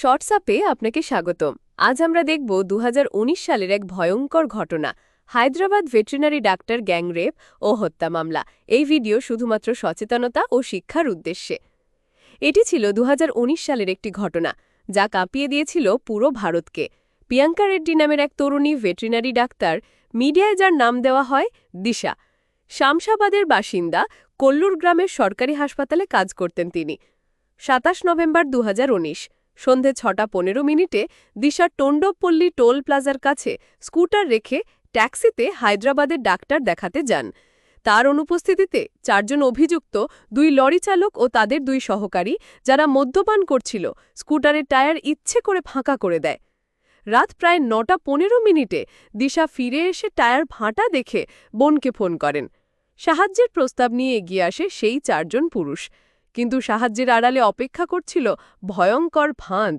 শর্টসআপে আপনাকে স্বাগতম। আজ আমরা দেখব দু হাজার উনিশ সালের এক ভয়ঙ্কর ঘটনা, হায়দ্রাবাদ ভেটেরিনারি ডাক্তার গ্যাংরেপ ও হত্যা মামলা। এই ভিডিও শুধুমাত্র সচেতনতা ও শিক্ষার উদ্দেশ্যে। এটি ছিল দু হাজার উনিশ সালের একটি ঘটনা, যা কাঁপিয়ে দিয়েছিল পুরো ভারতকে। প্রিয়াঙ্কা রেড্ডি নামের এক তরুণী ভেটেরিনারি ডাক্তার, মিডিয়ায় যার নাম দেওয়া হয় দিশা। শামশাবাদের বাসিন্দা, কল্লুর গ্রামের সরকারি হাসপাতালে কাজ করতেন তিনি। সাতাশ নভেম্বর দু হাজার উনিশ। সন্ধে ছটা পনেরো মিনিটে দিশার টোন্ডপল্লী টোল প্লাজার কাছে স্কুটার রেখে ট্যাক্সিতে হায়দ্রাবাদের ডাক্তার দেখাতে যান। তার অনুপস্থিতিতে চারজন অভিযুক্ত, দুই লরি চালক ও তাদের দুই সহকারী, যারা মদ্যপান করছিল, স্কুটারের টায়ার ইচ্ছে করে ফাঁকা করে দেয়। রাত প্রায় নটা পনেরো মিনিটে দিশা ফিরে এসে টায়ার ফাঁটা দেখে বোনকে ফোন করেন। সাহায্যের প্রস্তাব নিয়ে এগিয়ে আসে সেই চারজন পুরুষ। কিন্তু সাহায্যের আড়ালে অপেক্ষা করছিল ভয়ঙ্কর ফাঁদ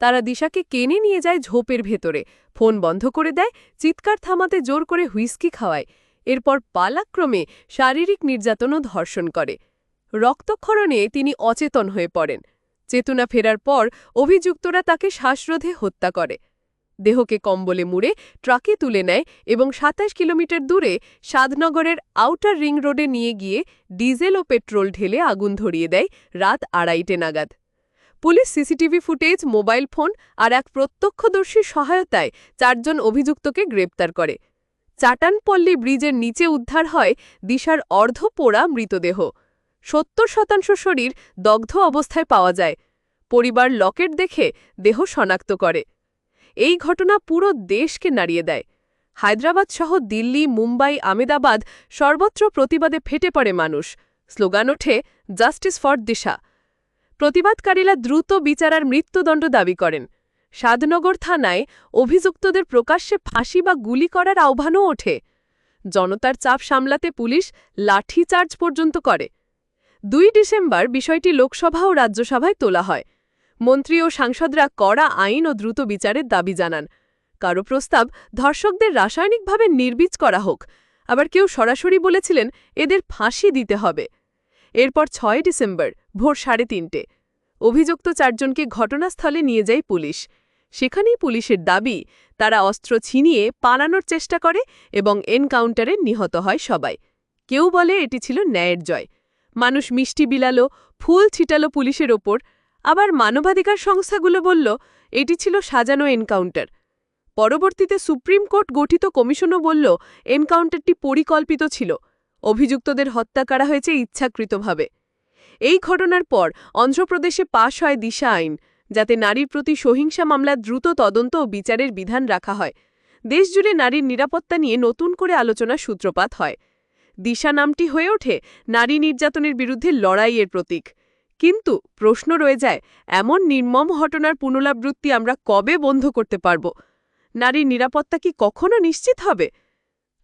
তারা দিশাকে কেনে নিয়ে যায় ঝোপের ভেতরে, ফোন বন্ধ করে দেয়, চিৎকার থামাতে জোর করে হুইস্কি খাওয়ায়। এরপর পালাক্রমে শারীরিক নির্যাতনও ধর্ষণ করে। রক্তক্ষরণে তিনি অচেতন হয়ে পড়েন। চেতনা ফেরার পর অভিযুক্তরা তাকে শ্বাসরোধে হত্যা করে। দেহকে কম্বলে মুড়ে ট্রাকে তুলে নেয় এবং সাতাশ কিলোমিটার দূরে সাদনগরের আউটার রিং রোডে নিয়ে গিয়ে ডিজেল ও পেট্রোল ঢেলে আগুন ধরিয়ে দেয় রাত আড়াইটে নাগাদ। Police CCTV footage, mobile phone আর এক প্রত্যক্ষদর্শীর সহায়তায় চারজন অভিযুক্তকে গ্রেপ্তার করে। চাটানপল্লী ব্রিজের নিচে উদ্ধার হয় দিশার অর্ধপোড়া মৃতদেহ। সত্তর শতাংশ শরীর দগ্ধ অবস্থায় পাওয়া যায়। পরিবার লকেট দেখে দেহ শনাক্ত করে। এই ঘটনা পুরো দেশকে নাড়িয়ে দেয়। হায়দ্রাবাদ সহ দিল্লি, মুম্বাই, আমেদাবাদ সর্বত্র প্রতিবাদে ফেটে পড়ে মানুষ। স্লোগান ওঠে, জাস্টিস ফর দিশা প্রতিবাদকারীরা দ্রুত বিচারার মৃত্যুদণ্ড দাবি করেন। সাদনগর থানায় অভিযুক্তদের প্রকাশ্যে ফাঁসি বা গুলি করার আহ্বানও ওঠে। জনতার চাপ সামলাতে পুলিশ লাঠিচার্জ পর্যন্ত করে। দুই ডিসেম্বর বিষয়টি লোকসভা ও রাজ্যসভায় তোলা হয়। মন্ত্রী ও সাংসদরা কড়া আইন ও দ্রুত বিচারের দাবি জানান। কারও প্রস্তাব ধর্ষকদের রাসায়নিকভাবে নির্বীজ করা হোক। আবার কেউ সরাসরি বলেছিলেন এদের ফাঁসি দিতে হবে। এরপর ছয় ডিসেম্বর, ভোর সাড়ে তিনটে। অভিযুক্ত চারজনকে ঘটনাস্থলে নিয়ে যায় পুলিশ। সেখানেই পুলিশের দাবি, তারা অস্ত্র ছিনিয়ে পালানোর চেষ্টা করে এবং এনকাউন্টারে নিহত হয় সবাই। কেউ বলে এটি ছিল ন্যায়ের জয়। মানুষ মিষ্টি বিলালো, ফুল ছিটালো পুলিশের ওপর। আবার মানবাধিকার সংস্থাগুলো বলল, এটি ছিল সাজানো এনকাউন্টার। পরবর্তীতে সুপ্রিম কোর্ট গঠিত কমিশনও বলল, এনকাউন্টারটি পরিকল্পিত ছিল। অভিযুক্তদের হত্যা করা হয়েছে ইচ্ছাকৃতভাবে। এই ঘটনার পর অন্ধ্রপ্রদেশে পাশ হয় দিশা আইন, যাতে নারীর প্রতি সহিংসা মামলা দ্রুত তদন্ত ও বিচারের বিধান রাখা হয়। দেশজুড়ে নারীর নিরাপত্তা নিয়ে নতুন করে আলোচনা সূত্রপাত হয়। দিশা নামটি হয়ে ওঠে নারী নির্যাতনের বিরুদ্ধে লড়াইয়ের প্রতীক। কিন্তু প্রশ্ন রয়ে যায়, এমন নির্মম ঘটনার পুনরাবৃত্তি আমরা কবে বন্ধ করতে পারব? নারীর নিরাপত্তা কি কখনো নিশ্চিত হবে?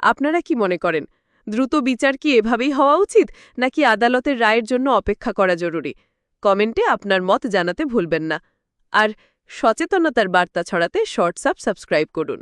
আপনারা কি মনে করেন, দ্রুত বিচার কি এভাবেই হওয়া উচিত, নাকি আদালতের রায়ের জন্য অপেক্ষা করা জরুরি? কমেন্টে আপনার মত জানাতে ভুলবেন না। আর সচেতনতার বার্তা ছড়াতে শর্টসাপ সাবস্ক্রাইব করুন।